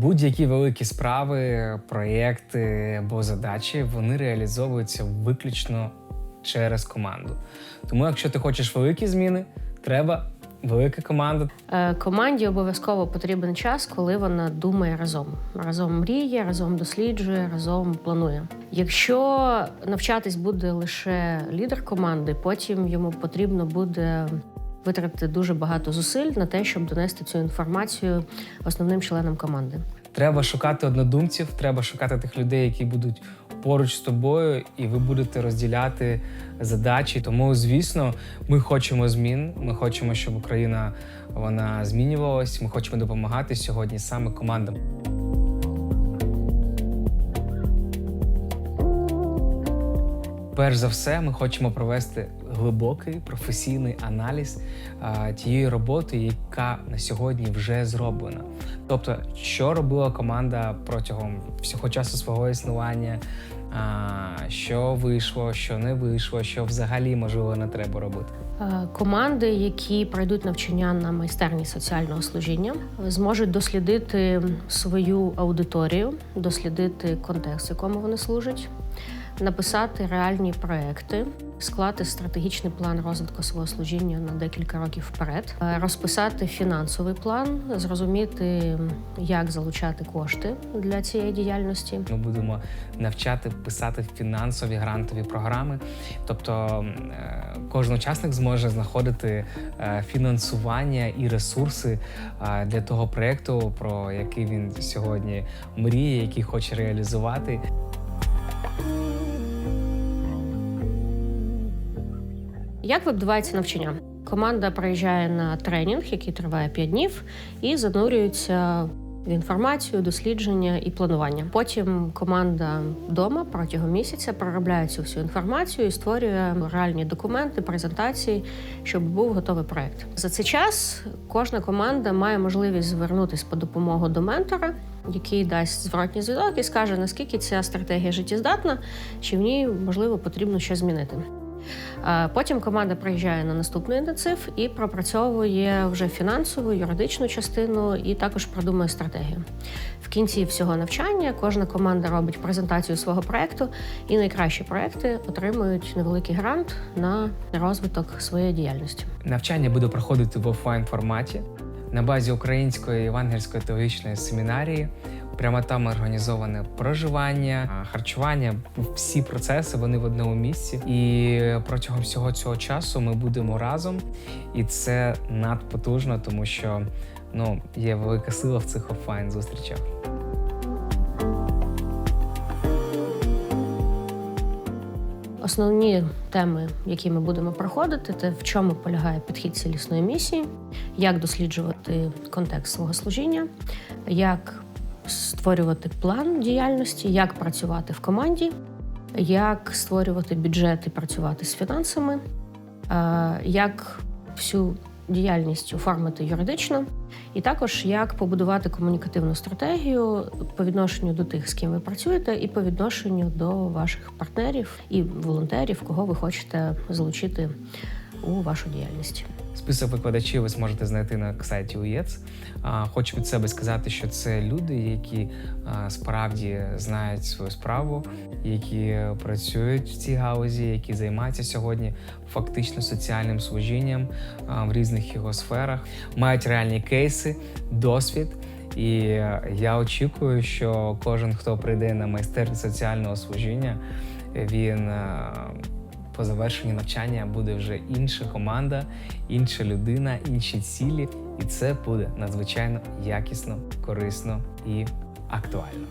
Будь-які великі справи, проєкти або задачі вони реалізовуються виключно через команду. Тому, якщо ти хочеш великі зміни, треба велика команда. Е, Команді обов'язково потрібен час, коли вона думає разом. Разом мріє, разом досліджує, разом планує. Якщо навчатись буде лише лідер команди, потім йому потрібно буде витратити дуже багато зусиль на те, щоб донести цю інформацію основним членам команди. Треба шукати однодумців, треба шукати тих людей, які будуть поруч з тобою, і ви будете розділяти задачі. Тому, звісно, ми хочемо змін. Ми хочемо, щоб Україна вона змінювалась. Ми хочемо допомагати сьогодні саме командам. Перш за все, ми хочемо провести глибокий професійний аналіз а, тієї роботи, яка на сьогодні вже зроблена. Тобто, що робила команда протягом всього часу свого існування, а, що вийшло, що не вийшло, що взагалі можливо не треба робити. Е, Команди, які пройдуть навчання на майстерні соціального служіння, зможуть дослідити свою аудиторію, дослідити контекст, якому вони служать, написати реальні проекти, склати стратегічний план розвитку свого служіння на декілька років вперед, е, розписати фінансовий план, зрозуміти, як залучати кошти для цієї діяльності. Ми будемо навчати писати фінансові грантові програми. Тобто е, кожен учасник зможе знаходити е, фінансування і ресурси для того проєкту, про який він сьогодні мріє, який хоче реалізувати. Як відбувається навчання? Команда приїжджає на тренінг, який триває 5 днів, і занурюється в інформацію, дослідження і планування. Потім команда вдома протягом місяця проробляє цю всю інформацію і створює реальні документи, презентації, щоб був готовий проект. За цей час кожна команда має можливість звернутися по допомогу до ментора, який дасть зворотній зв'язок і скаже, наскільки ця стратегія життєздатна, чи в ній можливо потрібно щось змінити. А Потім команда приїжджає на наступний інтенсив і пропрацьовує вже фінансову, юридичну частину і також продумує стратегію. В кінці всього навчання кожна команда робить презентацію свого проекту, і найкращі проекти отримують невеликий грант на розвиток своєї діяльності. Навчання буде проходити в офлайн форматі на базі української євангельської теологічної семінарії. Прямо там організоване проживання, харчування. Всі процеси вони в одному місці. І протягом всього цього часу ми будемо разом, і це надпотужно, тому що ну є велика сила в цих офлайн зустрічах. Основні теми, які ми будемо проходити, це в чому полягає підхід цілісної місії, як досліджувати контекст свого служіння, як створювати план діяльності, як працювати в команді, як створювати бюджет і працювати з фінансами, е, як всю діяльність оформити юридично, і також як побудувати комунікативну стратегію по відношенню до тих, з ким ви працюєте, і по відношенню до ваших партнерів і волонтерів, кого ви хочете залучити у вашу діяльність. Список викладачів ви зможете знайти на сайті УЄЦ. Хочу від себе сказати, що це люди, які справді знають свою справу, які працюють в цій гаузі, які займаються сьогодні фактично соціальним служінням в різних його сферах, мають реальні кейси, досвід. І я очікую, що кожен, хто прийде на майстерню соціального служіння, він по завершенні навчання буде вже інша команда, інша людина, інші цілі, і це буде надзвичайно якісно, корисно і актуально.